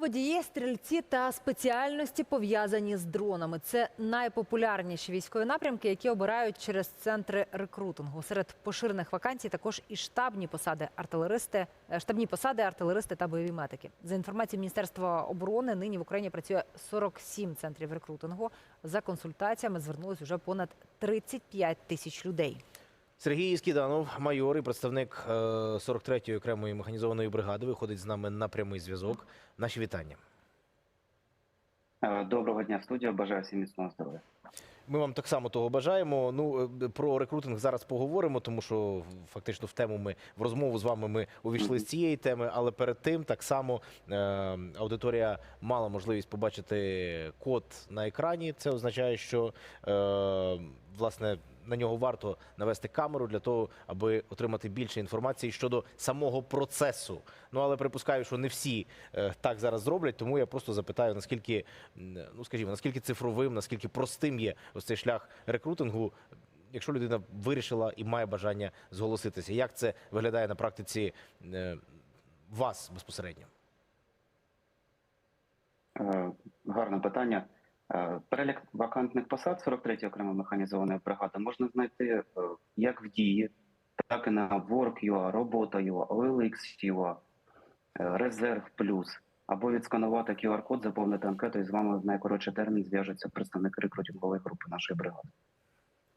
Водії, стрільці та спеціальності пов'язані з дронами. Це найпопулярніші військові напрямки, які обирають через центри рекрутингу. Серед поширених вакансій також і штабні посади артилеристи, е, штабні посади, артилеристи та бойові медики. За інформацією Міністерства оборони, нині в Україні працює 47 центрів рекрутингу. За консультаціями звернулось вже понад 35 тисяч людей. Сергій Скіданов, майор і представник е, 43-ї окремої механізованої бригади, виходить з нами на прямий зв'язок. Наші вітання. Е, Доброго дня, студія. Бажаю всім міцного здоров'я. Ми вам так само того бажаємо. Ну е, про рекрутинг зараз поговоримо, тому що фактично в тему ми в розмову з вами ми увійшли з цієї теми. Але перед тим так само е, аудиторія мала можливість побачити код на екрані. Це означає, що е, власне на нього варто навести камеру для того, аби отримати більше інформації щодо самого процесу. Ну але припускаю, що не всі е, так зараз зроблять. Тому я просто запитаю, наскільки ну скажімо, наскільки цифровим, наскільки простим є ось цей шлях рекрутингу. Якщо людина вирішила і має бажання зголоситися, як це виглядає на практиці е, вас безпосередньо? Е, Гарне питання. Е, Перелік вакантних посад 43-ї окремої механізованої бригади можна знайти е, як в дії, так і на Work.ua, Робота.ua, OLX.ua, е, Резерв Плюс. Або відсканувати QR-код, заповнити анкету, і з вами в найкоротший термін зв'яжуться представники рекрутингової групи нашої бригади.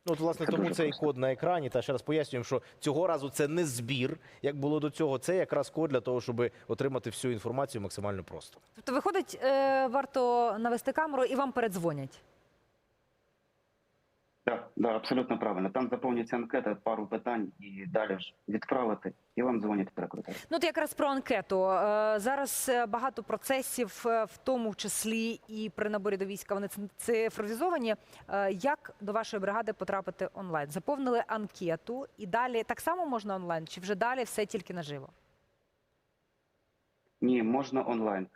Ну, от, власне, Це тому цей просто. код на екрані. Та ще раз пояснюємо, що цього разу це не збір, як було до цього. Це якраз код для того, щоб отримати всю інформацію максимально просто. Тобто, виходить, е, варто навести камеру і вам передзвонять. Так, да, абсолютно правильно. Там заповнюється анкета, пару питань і далі ж відправити, і вам дзвонять рекрутери. Ну, от якраз про анкету. Е, Зараз е, багато процесів, е, в тому числі і при наборі до війська, вони ци- цифровізовані. Як до вашої бригади потрапити онлайн? Заповнили анкету, і далі так само можна онлайн, чи вже далі все тільки наживо? Ні, можна онлайн.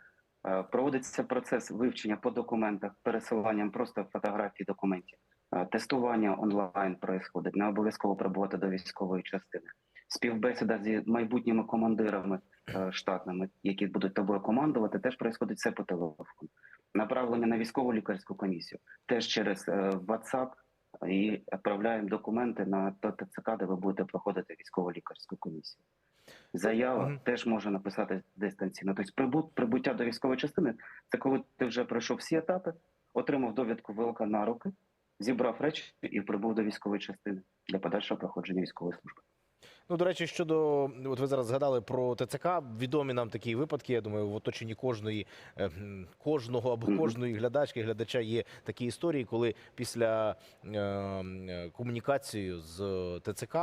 Проводиться процес вивчення по документах, пересиланням просто фотографій документів. Е, Тестування онлайн происходить, не обов'язково прибувати до військової частини. Співбесіда зі майбутніми командирами е, штатними, які будуть тобою командувати, теж происходить все по телефону. Направлення на військову лікарську комісію теж через е, WhatsApp і відправляємо документи на ТЦК, де ви будете проходити військово лікарську комісію. Заява Мгм. теж може написати дистанційно. Тобто прибут, прибуття до військової частини це коли ти вже пройшов всі етапи, отримав довідку ВЛК на руки, зібрав речі і прибув до військової частини для подальшого проходження військової служби. Ну, до речі, щодо от ви зараз згадали про ТЦК. Відомі нам такі випадки. Я думаю, в оточенні кожної е, кожного або кожної глядачки, глядача є такі історії, коли після е, комунікації з ТЦК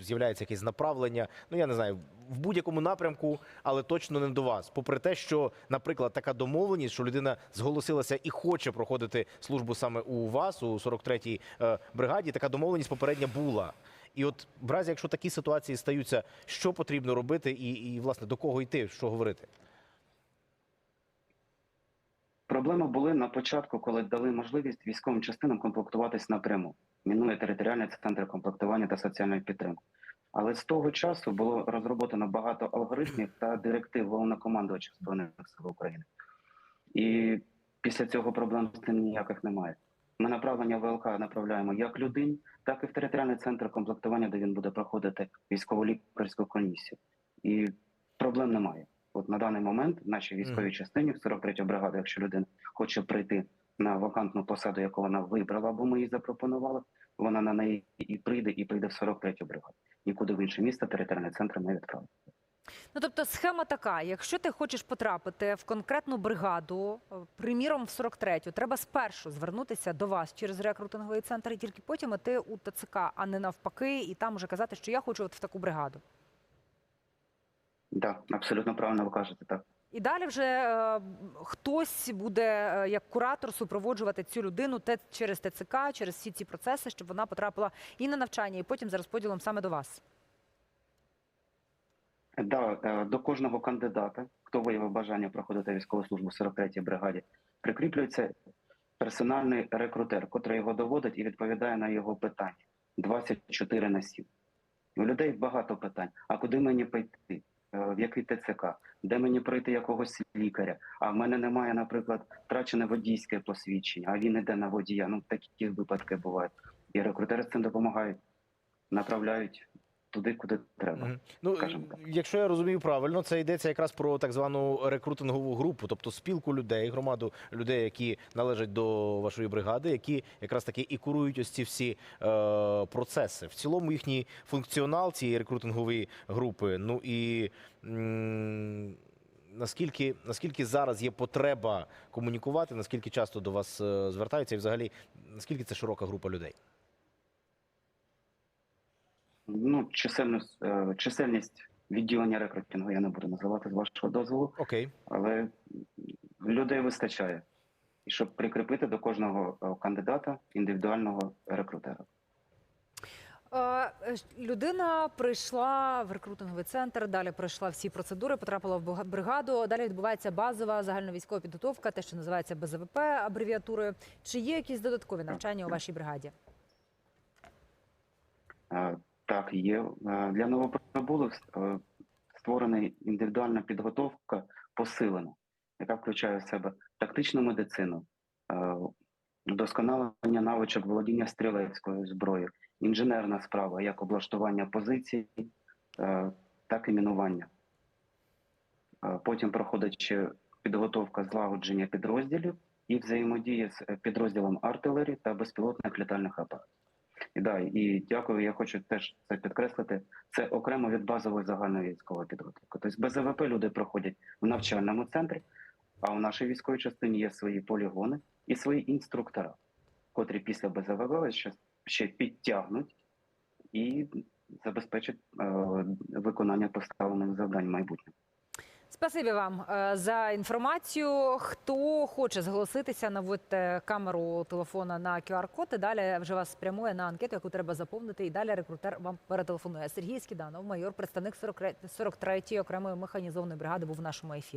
з'являється якесь направлення. Ну я не знаю. В будь-якому напрямку, але точно не до вас. Попри те, що, наприклад, така домовленість, що людина зголосилася і хоче проходити службу саме у вас, у 43-й е, бригаді, така домовленість попередня була. І от в разі, якщо такі ситуації стаються, що потрібно робити, і, і власне до кого йти, що говорити? Проблеми були на початку, коли дали можливість військовим частинам комплектуватись напряму. Мінує територіальний центр комплектування та соціальної підтримки. Але з того часу було розроблено багато алгоритмів та директив головнокомандувача Збройних сил України. І після цього проблем з цим ніяких немає. Ми направлення ВЛК направляємо як людині, так і в територіальний центр комплектування, де він буде проходити військово лікарську комісію. І проблем немає. От на даний момент в нашій військовій частині, в 43 бригаді, якщо людина хоче прийти на вакантну посаду, яку вона вибрала, або ми їй запропонували, вона на неї і прийде, і прийде в 43 бригаду. Нікуди в інше місто територіальний центр не відправили. Ну тобто схема така: якщо ти хочеш потрапити в конкретну бригаду, е, приміром в 43-ю, треба спершу звернутися до вас через рекрутинговий центр, і тільки потім іти у ТЦК, а не навпаки, і там уже казати, що я хочу от в таку бригаду. Так, абсолютно правильно ви кажете, так. І далі вже е, хтось буде е, як куратор супроводжувати цю людину те через ТЦК, через всі ці процеси, щоб вона потрапила і на навчання, і потім за розподілом саме до вас. Да, е, до кожного кандидата, хто виявив бажання проходити військову службу в 43-й бригаді, прикріплюється персональний рекрутер, котрий його доводить і відповідає на його питання 24 на 7. У людей багато питань. А куди мені пойти? Е, в який ТЦК, де мені пройти якогось лікаря. А в мене немає, наприклад, втрачене водійське посвідчення, а він іде на водія. Ну такі випадки бувають. І рекрутери з цим допомагають, направляють туди, куди треба. Ну, якщо я розумію правильно, це йдеться якраз про так звану рекрутингову групу, тобто спілку людей, громаду людей, які належать до вашої бригади, які якраз таки і курують ось ці всі е, процеси. В цілому їхній функціонал цієї рекрутингової групи. Ну і м, наскільки, наскільки зараз є потреба комунікувати, наскільки часто до вас е, звертаються, і взагалі наскільки це широка група людей? Ну, чисельність, е, чисельність відділення рекрутингу я не буду називати з вашого дозволу, Окей. але людей вистачає. І щоб прикріпити до кожного е, кандидата індивідуального рекрутера. Е, Людина прийшла в рекрутинговий центр, далі пройшла всі процедури, потрапила в бригаду. Далі відбувається базова загальновійськова підготовка, те, що називається БЗВП абревіатурою. Чи є якісь додаткові навчання у вашій бригаді? Е, Так, є. Е, Для новоприбулих е, створена індивідуальна підготовка посилена, яка включає в себе тактичну медицину, е, вдосконалення навичок володіння стрілецькою зброєю, інженерна справа, як облаштування позицій, е, так і мінування. Е, Потім проходить підготовка злагодження підрозділів і взаємодія з е, підрозділом артилерії та безпілотних літальних апаратів. І да, і дякую, я хочу теж це підкреслити. Це окремо від базової загальної військової підготовки. Тобто без АВП люди проходять в навчальному центрі, а в нашій військовій частині є свої полігони і свої інструктора, котрі після БЗВВ ще, ще підтягнуть і забезпечать е, виконання поставлених завдань в майбутньому. Спасибі вам е, за інформацію. Хто хоче зголоситися, наводьте камеру телефона на QR-код і далі вже вас спрямує на анкету, яку треба заповнити. І далі рекрутер вам перетелефонує. Сергій Скіданов, майор, представник 43-ї окремої механізованої бригади, був в нашому ефірі.